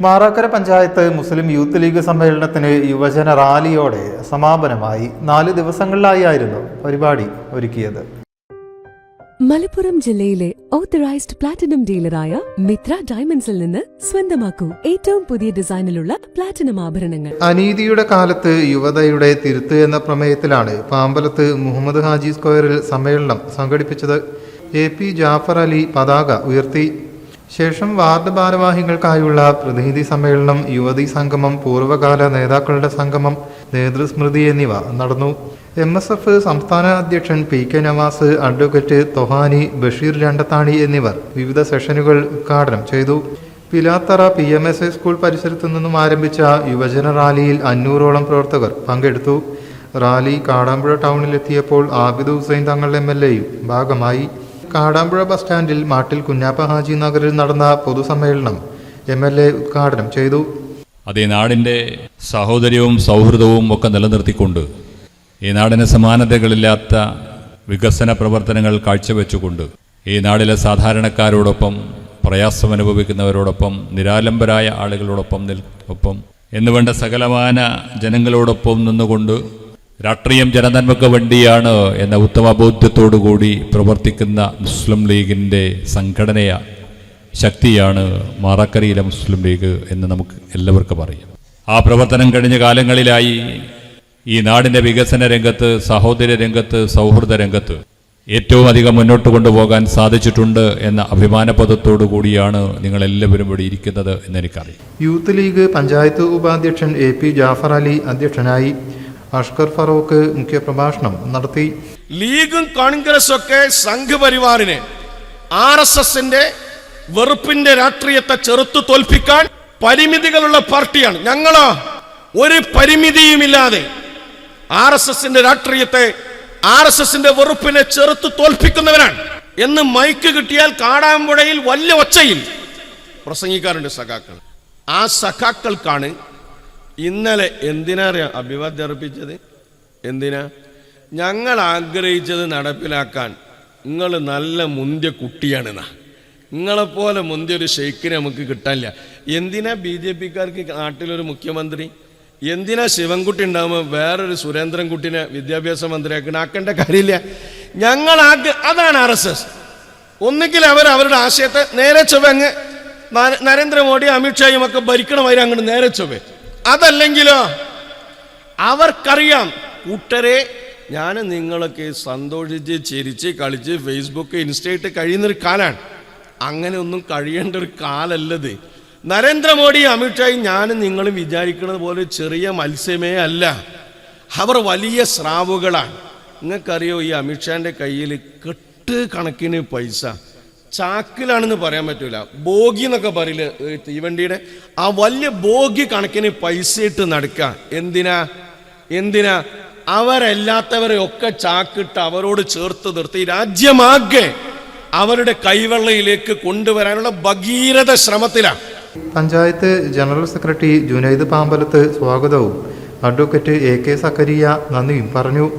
Marakkara panchayat Muslim Youth League സമ്മേളനത്തിന് യുവജന റാലിയോടെ സമാപനമായി നാല് ദിവസങ്ങളിലായിരുന്നു പരിപാടി ഒരുക്കിയത്. മലപ്പുറം ജില്ലയിലെ ഓത്തറൈസ്ഡ് പ്ലാറ്റിനം ഡീലറായ മിത്ര ഡയമണ്ട്സിൽ നിന്ന് സ്വന്തമാക്കൂ ഏറ്റവും പുതിയ ഡിസൈനിലുള്ള പ്ലാറ്റിനം ആഭരണങ്ങൾ. അനീതിയുടെ കാലത്ത് യുവതയുടെ തിരുത്ത് എന്ന പ്രമേയത്തിലാണ് പാമ്പലത്ത് മുഹമ്മദ് ഹാജി സ്ക്വയറിൽ സമ്മേളനം സംഘടിപ്പിച്ചത്. എ പി ജാഫർ അലി പതാക ഉയർത്തി ശേഷം വാർഡ് ഭാരവാഹികൾക്കായുള്ള പ്രതിനിധി സമ്മേളനം യുവതി സംഗമം പൂർവകാല നേതാക്കളുടെ സംഗമം നേതൃസ്മൃതി എന്നിവ നടന്നു. എം എസ് എഫ് സംസ്ഥാന അധ്യക്ഷൻ P K Navas advocate Thohani Basheer Randathani എന്നിവർ വിവിധ സെഷനുകൾ ഉദ്ഘാടനം ചെയ്തു. Pilathara P M S A school പരിസരത്തു നിന്നും ആരംഭിച്ച യുവജന റാലിയിൽ അഞ്ഞൂറോളം പ്രവർത്തകർ പങ്കെടുത്തു. റാലി കാടാമ്പുഴ ടൗണിലെത്തിയപ്പോൾ ആബിദ് ഹുസൈൻ തങ്ങൾ എം എൽ എയും ഭാഗമായി. കാടാമ്പുഴ ബസ് സ്റ്റാൻഡിൽ മാട്ടിൽ കുഞ്ഞാപ്പ ഹാജി നഗറിൽ നടന്ന പൊതുസമ്മേളനം എം എൽ എ ഉദ്ഘാടനം ചെയ്തു. അതേ നാടിന്റെ സഹോദര്യവും സൗഹൃദവും ഒക്കെ നിലനിർത്തിക്കൊണ്ട് ഈ നാടിന് സമാനതകളില്ലാത്ത വികസന പ്രവർത്തനങ്ങൾ കാഴ്ചവെച്ചുകൊണ്ട് ഈ നാടിലെ സാധാരണക്കാരോടൊപ്പം പ്രയാസം അനുഭവിക്കുന്നവരോടൊപ്പം നിരാലംബരായ ആളുകളോടൊപ്പം നിൽ ഒപ്പം എന്നുവേണ്ട സകലമാന ജനങ്ങളോടൊപ്പം നിന്നുകൊണ്ട് രാഷ്ട്രീയം ജനനന്മക്ക് വേണ്ടിയാണ് എന്ന ഉത്തമ ബോധ്യത്തോടുകൂടി പ്രവർത്തിക്കുന്ന മുസ്ലിം ലീഗിന്റെ സംഘടനയ ശക്തിയാണ് മാറാക്കരയിലെ മുസ്ലിം ലീഗ് എന്ന് നമുക്ക് എല്ലാവർക്കും അറിയാം. ആ പ്രവർത്തനം കഴിഞ്ഞ കാലങ്ങളിലായി ഈ നാടിന്റെ വികസന രംഗത്ത് സഹോദര രംഗത്ത് സൗഹൃദ രംഗത്ത് ഏറ്റവും അധികം മുന്നോട്ട് കൊണ്ടുപോകാൻ സാധിച്ചിട്ടുണ്ട് എന്ന അഭിമാനപദത്തോടു കൂടിയാണ് നിങ്ങളെല്ലാവരും ഇവിടെ ഇരിക്കുന്നത് എന്നെനിക്കറിയാം. യൂത്ത് ലീഗ് പഞ്ചായത്ത് ഉപാധ്യക്ഷൻ എ പി ജാഫർ അലി അധ്യക്ഷനായി അഷ്കർ ഫറൂഖ് മുഖ്യപ്രഭാഷണം നടത്തി. ലീഗും കോൺഗ്രസും ഒക്കെ സംഘപരിവാറിനെ ആർ എസ് എസിന്റെ വെറുപ്പിന്റെ രാഷ്ട്രീയത്തെ ചെറുത്തു തോൽപ്പിക്കാൻ പരിമിതികളുള്ള പാർട്ടിയാണ്. ഞങ്ങളോ ഒരു പരിമിതിയുമില്ലാതെ ആർ എസ് എസിന്റെ രാഷ്ട്രീയത്തെ ആർ എസ് എസിന്റെ വെറുപ്പിനെ ചെറുത്തു തോൽപ്പിക്കുന്നവരാണ്. എന്ന് മൈക്ക് കിട്ടിയാൽ കാടാമ്പുഴയിൽ വലിയ ഒച്ചയിൽ പ്രസംഗിക്കാറുണ്ട് സഖാക്കൾ. ആ സഖാക്കൾക്കാണ് ഇന്നലെ എന്തിനാ അറിയാം അഭിവാദ്യം അർപ്പിച്ചത്? എന്തിനാ? ഞങ്ങൾ ആഗ്രഹിച്ചത് നടപ്പിലാക്കാൻ. നിങ്ങൾ നല്ല മുന്തിയ കുട്ടിയാണെന്നാ. നിങ്ങളെപ്പോലെ മുന്തിയ ഒരു ഷെയ്ക്കിന് നമുക്ക് കിട്ടാനില്ല. എന്തിനാ ബി ജെ പിക്കാർക്ക് നാട്ടിലൊരു മുഖ്യമന്ത്രി? എന്തിനാ ശിവൻകുട്ടി ഉണ്ടാകുമ്പോൾ വേറൊരു സുരേന്ദ്രൻകുട്ടിനെ വിദ്യാഭ്യാസ മന്ത്രിയാക്കണം? ആക്കേണ്ട കാര്യമില്ല. ഞങ്ങൾ ആക്ക് അതാണ് ആർ എസ് എസ്. ഒന്നുകിൽ അവർ അവരുടെ ആശയത്തെ നേരെ ചൊവ്വ അങ്ങ് നര- നരേന്ദ്രമോദി അമിത്ഷായും ഒക്കെ ഭരിക്കണമായിരുന്നു അങ്ങോട്ട് നേരെ ചൊവ്വ. അതല്ലെങ്കിലോ? അവർക്കറിയാം. കൂട്ടരെ ഞാൻ നിങ്ങളൊക്കെ സന്തോഷിച്ച് ചിരിച്ച് കളിച്ച് ഫേസ്ബുക്ക് ഇൻസ്റ്റയിട്ട് കഴിയുന്നൊരു കാലാണ്. അങ്ങനെ ഒന്നും കഴിയേണ്ട ഒരു കാലല്ലത്. നരേന്ദ്രമോദി അമിത്ഷായും ഞാനും നിങ്ങളും വിചാരിക്കുന്നത് പോലെ ചെറിയ മത്സ്യമേ അല്ല. അവർ വലിയ സ്രാവുകളാണ്. നിങ്ങൾക്കറിയോ ഈ അമിത്ഷാന്റെ കയ്യിൽ കെട്ട് കണക്കിന് പൈസ. ചാക്കിലാണെന്ന് പറയാൻ പറ്റൂല. ബോഗി എന്നൊക്കെ പറയില്ല തീവണ്ടിയുടെ? ആ വലിയ ബോഗി കണക്കിന് പൈസ ഇട്ട് നടക്കുക എന്തിനാ? എന്തിനാ? അവരല്ലാത്തവരെ ഒക്കെ ചാക്കിട്ട് അവരോട് ചേർത്ത് നിർത്തി. രാജ്യമാകെ അവരുടെ കൈവെള്ളയിലേക്ക് കൊണ്ടുവരാനുള്ള ഭഗീരഥ ശ്രമത്തിലാണ് പഞ്ചായത്ത് ജനറൽ സെക്രട്ടറി ജുനൈദ് പാമ്പലത്ത് സ്വാഗതവും. അഡ്വക്കേറ്റ് എ കെ സക്കരിയ നന്ദിയും പറഞ്ഞു.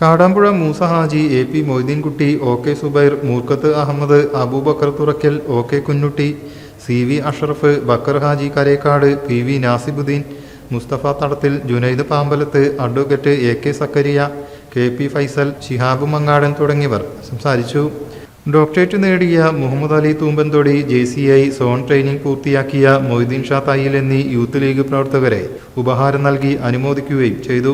Kadampuzha Moosa Haji A P Moideenkutty O K Zubair Moorkath Ahammed Abubakar Thurakkal O K Kunhutty C V Ashraf Bakar Haji Karekkad P V Nasibuddin Musthafa Thadathil Junaid Pambalath advocate A K Zakariya K P Faisal Shihab Mangadan തുടങ്ങിയവർ സംസാരിച്ചു. Doctorate നേടിയ Muhammad Ali Thoombanthodi J C I zone training പൂർത്തിയാക്കിയ മൊയ്തീൻ ഷാ തയ്യിൽ എന്നീ youth league പ്രവർത്തകരെ ഉപഹാരം നൽകി അനുമോദിക്കുകയും ചെയ്തു.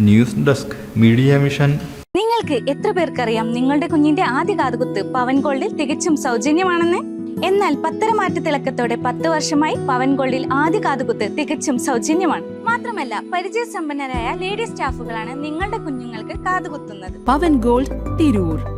News desk media mission. നിങ്ങൾക്ക് എത്ര പേർക്കറിയാം നിങ്ങളുടെ കുഞ്ഞിന്റെ ആദ്യ കാതുകുത്ത് പവൻ ഗോൾഡിൽ തികച്ചും സൗജന്യമാണെന്ന്? എന്നാൽ പത്തര മാറ്റ തിളക്കത്തോടെ പത്ത് വർഷമായി പവൻ ഗോൾഡിൽ ആദ്യ കാതുകുത്ത് തികച്ചും സൗജന്യമാണ്. മാത്രമല്ല പരിചയസമ്പന്നരായ ലേഡി സ്റ്റാഫുകളാണ് നിങ്ങളുടെ കുഞ്ഞുങ്ങൾക്ക് കാതുകുത്തുന്നത്. Pavan gold Tirur.